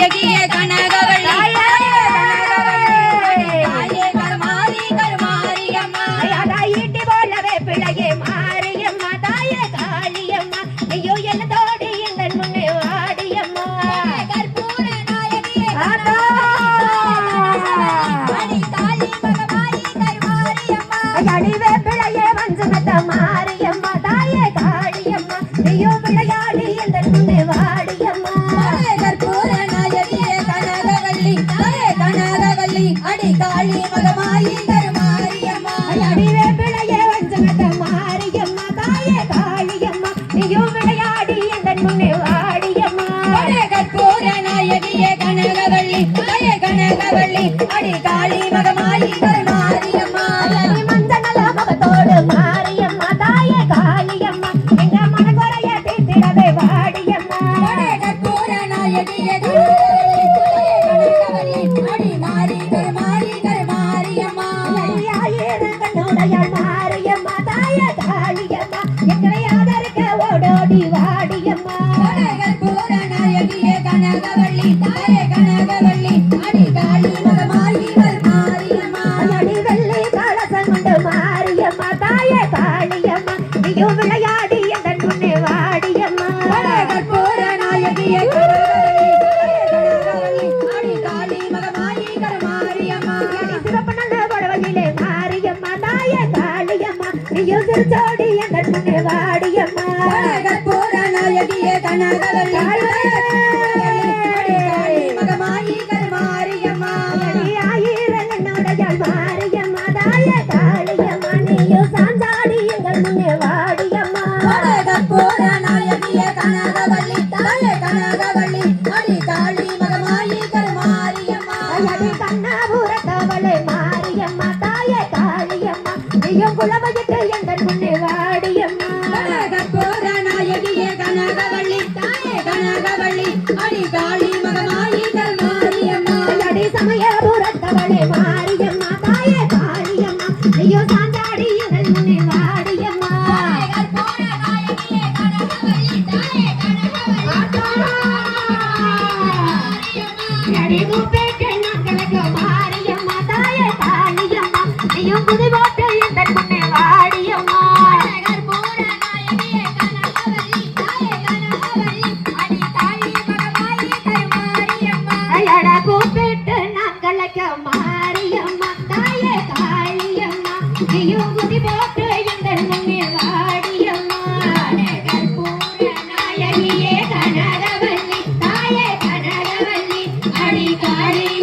Yeah. தாயும் விளையாடி என் முன்னே ஆடியம்மா கற்பூர நாயகியே கனகவள்ளி கனகவள்ளி அடி காளி மகமாயி மாரியம்மா கொண்டு மாறியம்மா தாயே காளியம்மா நீயும் விளையாடி என்ற முன்னே வாடியம்மா. கற்பூர நாயகியை திருச்சோடி வாடியம்மா. கற்பூர நாயகியே கனகவல்லி よさ ಕಾಡಿ ಕಾಡಿ